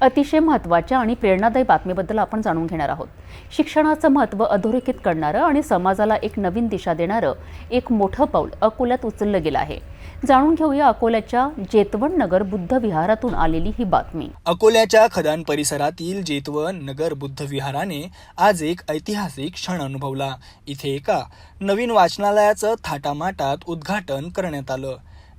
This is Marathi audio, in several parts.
अतिशय महत्त्वाच्या आणि प्रेरणादायी बातमीबद्दल आपण जाणून घेणार आहोत. शिक्षणाचं महत्त्व अधोरेखित करणारं आणि समाजाला एक नवीन दिशा देणारं एक मोठं पाऊल अकोल्यात उचललं गेलं आहे. जाणून घेऊया अकोल्याच्या जेतवन नगर बुद्ध विहारातून आलेली ही बातमी. अकोल्याच्या खदान परिसरातील जेतवन नगर बुद्ध विहाराने आज एक ऐतिहासिक क्षण अनुभवला. इथे एका नवीन वाचनालयाचं थाटामाटात उद्घाटन करण्यात आलं.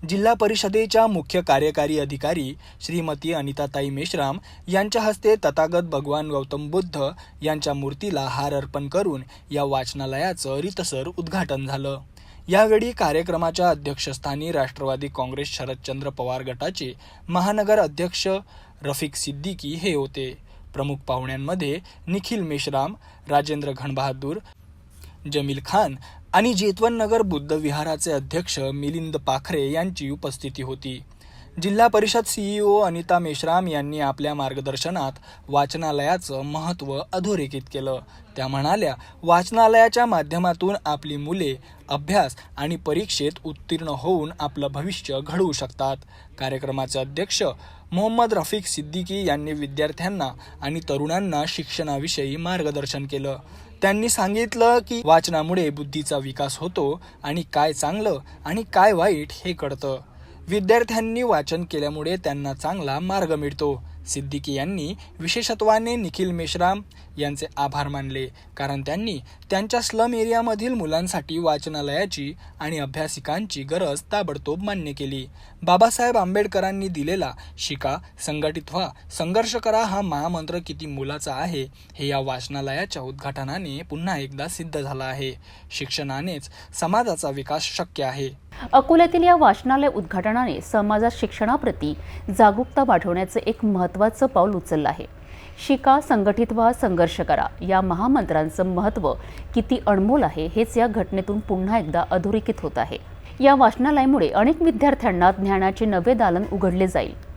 जिल्हा परिषदेच्या मुख्य कार्यकारी अधिकारी श्रीमती अनिताताई मेश्राम यांच्या हस्ते तथागत भगवान गौतम बुद्ध यांच्या मूर्तीला हार अर्पण करून या वाचनालयाचं रितसर उद्घाटन झालं. यावेळी कार्यक्रमाच्या अध्यक्षस्थानी राष्ट्रवादी काँग्रेस शरदचंद्र पवार गटाचे महानगर अध्यक्ष रफिक सिद्दीकी हे होते. प्रमुख पाहुण्यांमध्ये निखिल मेश्राम राजेंद्र घनबहादूर जमील खान आणि जेतवननगर बुद्ध विहाराचे अध्यक्ष मिलिंद पाखरे यांची उपस्थिती होती. जिल्हा परिषद सीईओ अनिता मेश्राम यांनी आपल्या मार्गदर्शनात वाचनालयाचं महत्त्व अधोरेखित केलं. त्या म्हणाल्या वाचनालयाच्या माध्यमातून आपली मुले अभ्यास आणि परीक्षेत उत्तीर्ण होऊन आपलं भविष्य घडवू शकतात. कार्यक्रमाचे अध्यक्ष मोहम्मद रफिक सिद्दीकी यांनी विद्यार्थ्यांना आणि तरुणांना शिक्षणाविषयी मार्गदर्शन केलं. त्यांनी सांगितलं की वाचनामुळे बुद्धीचा विकास होतो आणि काय चांगलं आणि काय वाईट हे कळतं. विद्यार्थ्यांनी वाचन केल्यामुळे त्यांना चांगला मार्ग मिळतो. सिद्दीकी यांनी विशेषत्वाने निखिल मेश्राम यांचे आभार मानले कारण त्यांनी त्यांच्या स्लम एरियामधील मुलांसाठी वाचनालयाची आणि अभ्यासिकांची गरज ताबडतोब मान्य केली. बाबासाहेब आंबेडकरांनी दिलेला शिका संघटित व्हा संघर्ष करा हा महामंत्र किती मुलाचा आहे हे या वाचनालयाच्या उद्घाटनाने पुन्हा एकदा सिद्ध झालं आहे. शिक्षणानेच समाजाचा विकास शक्य आहे. अकोल्यातील या वाचनालय उद्घाटनाने समाजात शिक्षणाप्रती जागरूकता वाढवण्याचं एक महत्त्वाचं पाऊल उचललं आहे. शिका संघटित व्हा संघर्ष करा या महामंत्रांचं महत्त्व किती अनमोल आहे हेच या घटनेतून पुन्हा एकदा अधोरेखित होत आहे. या वाचनालयामुळे अनेक विद्यार्थ्यांना ज्ञानाचे नवे दालन उघडले जाईल.